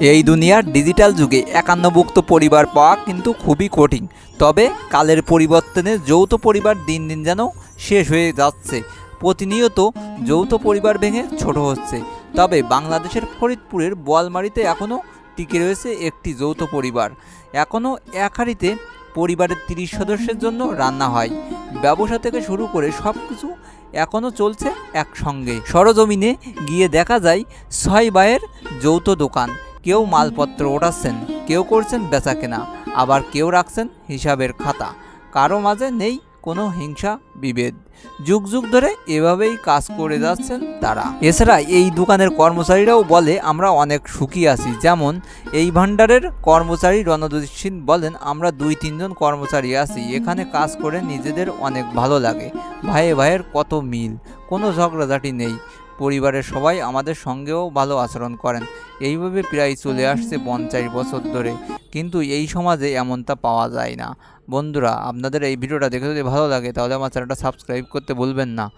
এই দুনিয়ার ডিজিটাল যুগে একান্নভুক্ত পরিবার পাওয়া কিন্তু খুবই কঠিন। তবে কালের পরিবর্তনে যৌথ পরিবার দিন দিন যেন শেষ হয়ে যাচ্ছে। প্রতিনিয়ত যৌথ পরিবার ভেঙে ছোট হচ্ছে। তবে বাংলাদেশের ফরিদপুরের বোয়ালমারিতে এখনও টিকে রয়েছে একটি যৌথ পরিবার। এখনও এক হাঁড়িতে পরিবারের তিরিশ সদস্যের জন্য রান্না হয়। ব্যবসা থেকে শুরু করে সব কিছু এখনও চলছে একসঙ্গে। সরজমিনে গিয়ে দেখা যায়, ছয় বায়ের যৌথ দোকান। কেউ মালপত্র ওঠাচ্ছেন, কেউ করছেন বেচা কেনা আবার কেউ রাখছেন হিসাবের খাতা। কারও মাঝে নেই কোনো হিংসা, বিভেদ। যুগ যুগ ধরে এভাবেই কাজ করে যাচ্ছেন তারা। এছাড়া এই দোকানের কর্মচারীরাও বলে, আমরা অনেক সুখী আছি। যেমন এই ভাণ্ডারের কর্মচারী রণদীপ সিং বলেন, আমরা দুই তিনজন কর্মচারী আছি, এখানে কাজ করে নিজেদের অনেক ভালো লাগে। ভাইয়ে ভাইয়ের কত মিল, কোনো ঝগড়াঝাটি নেই। পরিবারের সবাই আমাদের সঙ্গেও ভালো আচরণ করেন। এইভাবে প্রায় চলে আসছে পঞ্চাশ বছর ধরে। কিন্তু এই সমাজে এমনটা পাওয়া যায় না। বন্ধুরা, আপনাদের এই ভিডিওটা দেখে যদি ভালো লাগে, তাহলে আমার চ্যানেলটা সাবস্ক্রাইব করতে ভুলবেন না।